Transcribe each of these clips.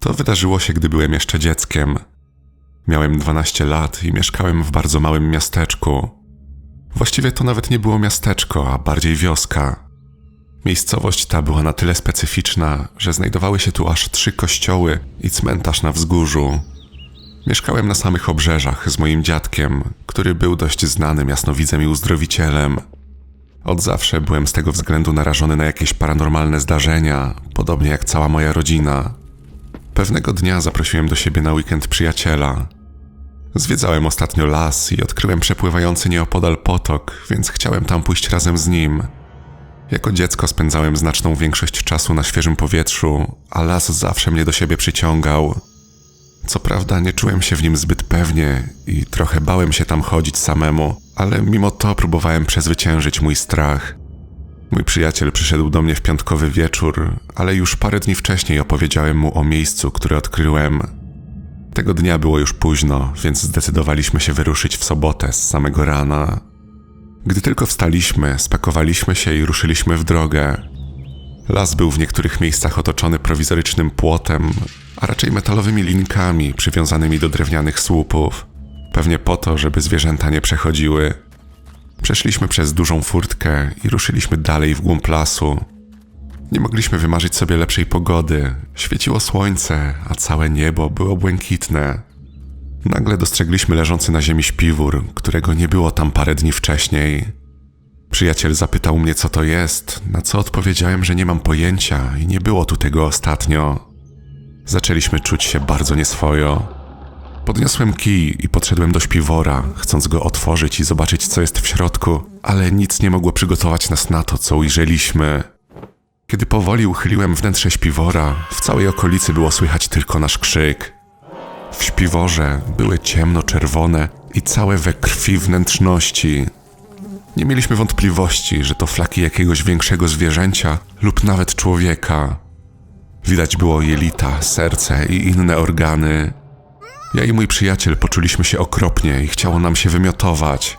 To wydarzyło się, gdy byłem jeszcze dzieckiem. Miałem 12 lat i mieszkałem w bardzo małym miasteczku. Właściwie to nawet nie było miasteczko, a bardziej wioska. Miejscowość ta była na tyle specyficzna, że znajdowały się tu aż trzy kościoły i cmentarz na wzgórzu. Mieszkałem na samych obrzeżach z moim dziadkiem, który był dość znanym jasnowidzem i uzdrowicielem. Od zawsze byłem z tego względu narażony na jakieś paranormalne zdarzenia, podobnie jak cała moja rodzina. Pewnego dnia zaprosiłem do siebie na weekend przyjaciela. Zwiedzałem ostatnio las i odkryłem przepływający nieopodal potok, więc chciałem tam pójść razem z nim. Jako dziecko spędzałem znaczną większość czasu na świeżym powietrzu, a las zawsze mnie do siebie przyciągał. Co prawda nie czułem się w nim zbyt pewnie i trochę bałem się tam chodzić samemu, ale mimo to próbowałem przezwyciężyć mój strach. Mój przyjaciel przyszedł do mnie w piątkowy wieczór, ale już parę dni wcześniej opowiedziałem mu o miejscu, które odkryłem. Tego dnia było już późno, więc zdecydowaliśmy się wyruszyć w sobotę z samego rana. Gdy tylko wstaliśmy, spakowaliśmy się i ruszyliśmy w drogę. Las był w niektórych miejscach otoczony prowizorycznym płotem, a raczej metalowymi linkami przywiązanymi do drewnianych słupów. Pewnie po to, żeby zwierzęta nie przechodziły. Przeszliśmy przez dużą furtkę i ruszyliśmy dalej w głąb lasu. Nie mogliśmy wymarzyć sobie lepszej pogody. Świeciło słońce, a całe niebo było błękitne. Nagle dostrzegliśmy leżący na ziemi śpiwór, którego nie było tam parę dni wcześniej. Przyjaciel zapytał mnie, co to jest, na co odpowiedziałem, że nie mam pojęcia i nie było tu tego ostatnio. Zaczęliśmy czuć się bardzo nieswojo. Podniosłem kij i podszedłem do śpiwora, chcąc go otworzyć i zobaczyć, co jest w środku, ale nic nie mogło przygotować nas na to, co ujrzeliśmy. Kiedy powoli uchyliłem wnętrze śpiwora, w całej okolicy było słychać tylko nasz krzyk. W śpiworze były ciemno-czerwone i całe we krwi wnętrzności. Nie mieliśmy wątpliwości, że to flaki jakiegoś większego zwierzęcia lub nawet człowieka. Widać było jelita, serce i inne organy. Ja i mój przyjaciel poczuliśmy się okropnie i chciało nam się wymiotować.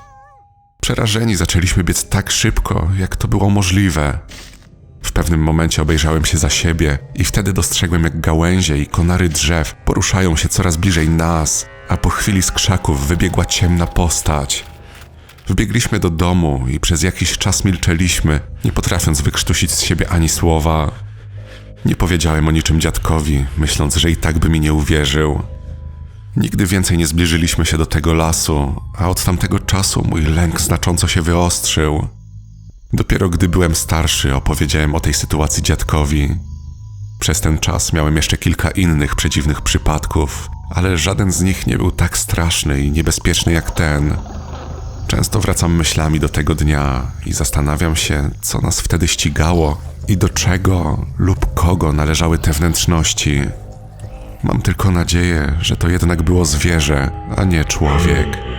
Przerażeni zaczęliśmy biec tak szybko, jak to było możliwe. W pewnym momencie obejrzałem się za siebie i wtedy dostrzegłem, jak gałęzie i konary drzew poruszają się coraz bliżej nas, a po chwili z krzaków wybiegła ciemna postać. Wbiegliśmy do domu i przez jakiś czas milczeliśmy, nie potrafiąc wykrztusić z siebie ani słowa. Nie powiedziałem o niczym dziadkowi, myśląc, że i tak by mi nie uwierzył. Nigdy więcej nie zbliżyliśmy się do tego lasu, a od tamtego czasu mój lęk znacząco się wyostrzył. Dopiero gdy byłem starszy, opowiedziałem o tej sytuacji dziadkowi. Przez ten czas miałem jeszcze kilka innych przedziwnych przypadków, ale żaden z nich nie był tak straszny i niebezpieczny jak ten. Często wracam myślami do tego dnia i zastanawiam się, co nas wtedy ścigało i do czego lub kogo należały te wnętrzności. Mam tylko nadzieję, że to jednak było zwierzę, a nie człowiek.